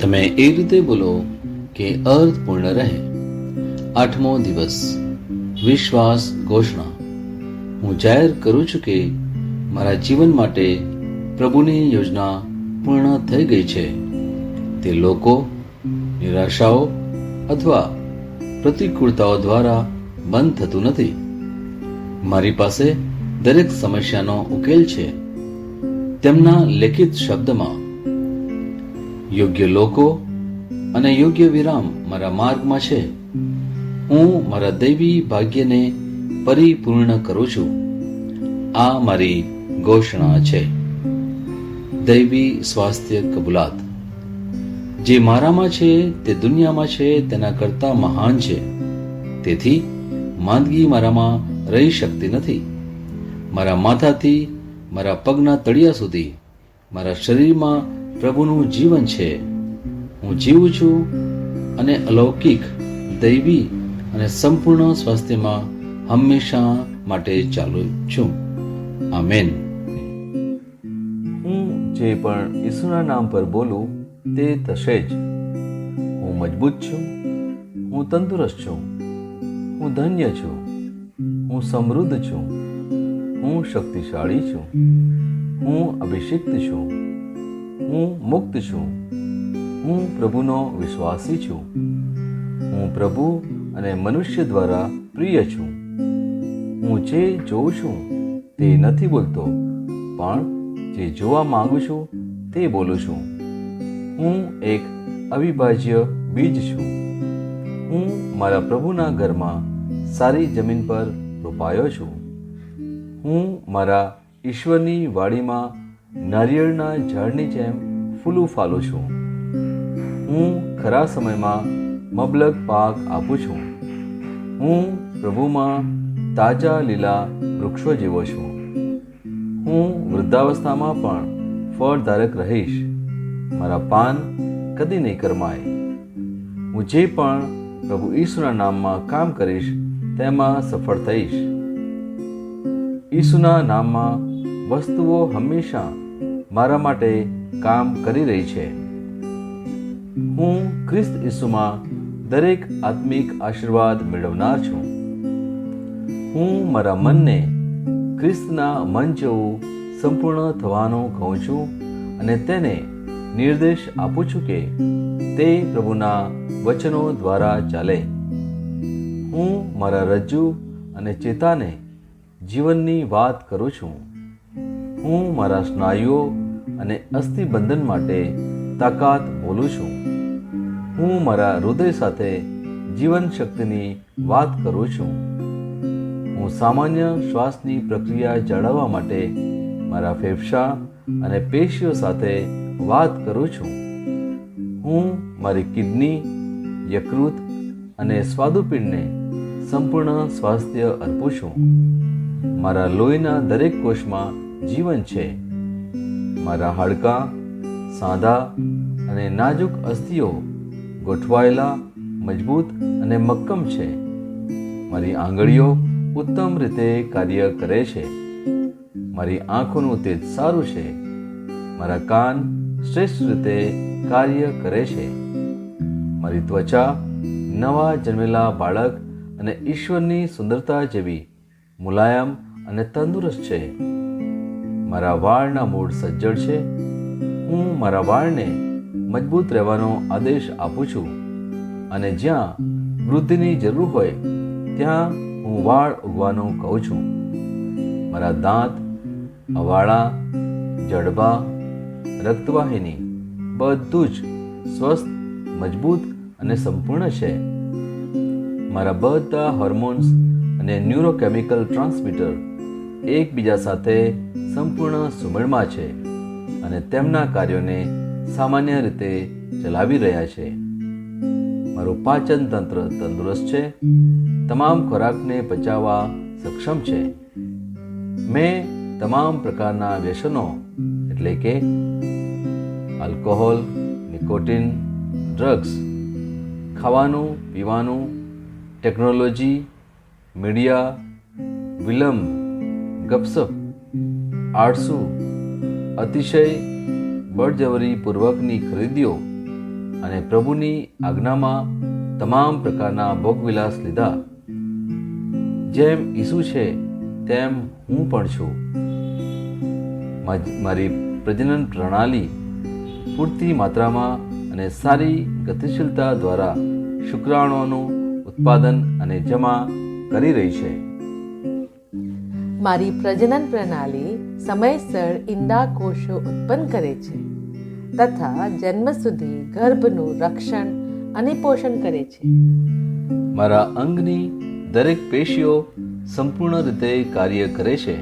તમે એ રીતે બોલો કે અર્થપૂર્ણ રહે. આઠમો દિવસ. વિશ્વાસ ઘોષણા. હું જાહેર કરું છું કે મારા જીવન માટે પ્રભુની યોજના પૂર્ણ થઈ ગઈ છે. તે લોકો, નિરાશાઓ અથવા પ્રતિકૂળતાઓ દ્વારા બંધ થતું નથી. મારી પાસે દરેક સમસ્યાનો ઉકેલ છે. તેમના લેખિત શબ્દમાં યોગ્ય લોકો અને યોગ્ય વિરામ મારા માર્ગમાં છે. હું મારા દૈવી ભાગ્યને પરિપૂર્ણ કરું છું. આ મારી ઘોષણા છે. દૈવી સ્વાસ્થ્ય કબૂલાત. જે મારામાં છે તે દુનિયામાં છે તેના કરતા મહાન છે. તેથી માંદગી મારામાં રહી શકતી નથી. મારા માથાથી, મારા પગના તળિયા સુધી, મારા શરીરમાં પ્રભુનું જીવન છે. હું જીવું છું અને અલૌકિક, દૈવી અને સંપૂર્ણ સ્વાસ્થ્યમાં હંમેશા માટે ચાલુ છું. આમેન. હું જે પણ ઈસુના નામ પર બોલું, તે થશે જ. હું મજબૂત છું, હું તંદુરસ્ત છું, હું ધન્ય છું, હું સમૃદ્ધ છું, હું શક્તિશાળી છું, હું અભિષિક્ત છું. હું મુક્ત છું. હું પ્રભુનો વિશ્વાસી છું. હું પ્રભુ અને મનુષ્ય દ્વારા પ્રિય છું. હું જે જોઉં છું તે નથી બોલતો, પણ જે જોવા માંગુ છું તે બોલું છું. હું એક અવિભાજ્ય બીજ છું. હું મારા પ્રભુના ઘરમાં સારી જમીન પર રોપાયો છું. હું મારા ઈશ્વરની વાડીમાં નારિયેળના ઝાડની જેમ ફૂલું ફાલું છું. હું ખરા સમયમાં મબલક પાક આપું છું. હું પ્રભુમાં તાજા લીલા વૃક્ષો જેવો છું. હું વૃદ્ધાવસ્થામાં પણ ફળધારક રહીશ. મારા પાન કદી નહીં કરમાય. હું જે પણ પ્રભુ ઈસુના નામમાં કામ કરીશ, તેમાં સફળ થઈશ. ઈસુના નામમાં વસ્તુઓ હંમેશા મારા માટે કામ કરી રહી છે. હું ખ્રિસ્ત ઈસુમાં દરેક આત્મિક આશીર્વાદ મેળવનાર છું. હું મારા મનને ખ્રિસ્તના મન જેવું સંપૂર્ણ થવાનું કહું છું અને તેને નિર્દેશ આપું છું કે તે પ્રભુના વચનો દ્વારા ચાલે. હું મારા રજ્જુ અને ચેતાને જીવનની વાત કરું છું. હું મારા સ્નાયુઓ અને અસ્થિબંધન માટે તાકાત બોલું છું હું મારા હૃદય સાથે જીવન શક્તિની વાત કરું છું. હું સામાન્ય શ્વાસની પ્રક્રિયા જાળવવા માટે મારા ફેફસા અને પેશીઓ સાથે વાત કરું છું. હું મારી કિડની, યકૃત અને સ્વાદુપિંડને સંપૂર્ણ સ્વાસ્થ્ય અર્પું છું. મારા લોહીના દરેક કોષમાં જીવન છે. મારા હાડકાં, સાંધા અને નાજુક અસ્થિઓ ગોઠવાયેલા, મજબૂત અને મક્કમ છે. મારી આંગળીઓ ઉત્તમ રીતે કાર્ય કરે છે. મારી આંખોનું તેજ સારું છે. મારા કાન શ્રેષ્ઠ રીતે કાર્ય કરે છે. મારી ત્વચા નવા જન્મેલા બાળક અને ઈશ્વરની સુંદરતા જેવી મુલાયમ અને તંદુરસ્ત છે. મારા વાળના મૂળ સજ્જડ છે. હું મારા વાળને મજબૂત રહેવાનો આદેશ આપું છું. અને જ્યાં વૃદ્ધિની જરૂર હોય, ત્યાં હું વાળ ઉગવાનું કહું છું. મારા દાંત, અવાળા, જડબા, રક્તવાહિની બધું જ સ્વસ્થ, મજબૂત અને સંપૂર્ણ છે. મારા બધા હોર્મોન્સ અને ન્યુરોકેમિકલ ટ્રાન્સમીટર એકબીજા સાથે સંપૂર્ણ સુમેળમાં છે અને તેમના કાર્યોને સામાન્ય રીતે ચલાવી રહ્યા છે. મારું પાચન તંત્ર તંદુરસ્ત છે. તમામ ખોરાકને પચાવવા સક્ષમ છે. મેં તમામ પ્રકારના વ્યસનો, એટલે કે આલ્કોહોલ, નિકોટિન, ડ્રગ્સ, ખાવાનું, પીવાનું, ટેકનોલોજી, મીડિયા, વિલંબ ગપસપ, આળસુ, અતિશય, બળજબરીપૂર્વકની ખરીદીઓ અને પ્રભુની આજ્ઞામાં તમામ પ્રકારના ભોગવિલાસ લીધા. જેમ ઈસુ છે, તેમ હું પણ છું. મારી પ્રજનન પ્રણાલી પૂરતી માત્રામાં અને સારી ગતિશીલતા દ્વારા શુક્રાણુઓનું ઉત્પાદન અને જમા કરી રહી છે. મારી પ્રજનન પ્રણાલી સમયસર ઈંડા કોષો ઉત્પન્ન કરે છે તથા જન્મ સુધી ગર્ભનું રક્ષણ અને પોષણ કરે છે. મારા અંગની દરેક પેશીઓ સંપૂર્ણ રીતે કાર્ય કરે છે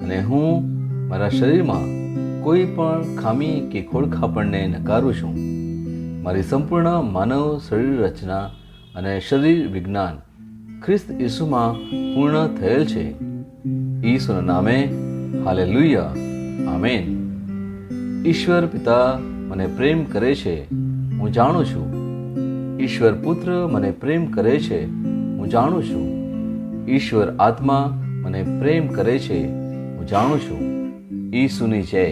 અને હું મારા શરીરમાં કોઈ પણ ખામી કે ખોળખાપણને નકારું છું. મારી સંપૂર્ણ માનવ શરીર રચના અને શરીર વિજ્ઞાન ખ્રિસ્ત ઈસુમાં પૂર્ણ થયેલ છે. ઈસુના નામે હાલે લુઈયા આમેન ઈશ્વર પિતા મને પ્રેમ કરે છે હું જાણું છું ઈશ્વર પુત્ર મને પ્રેમ કરે છે હું જાણું છું ઈશ્વર આત્મા મને પ્રેમ કરે છે હું જાણું છું ઈસુની જય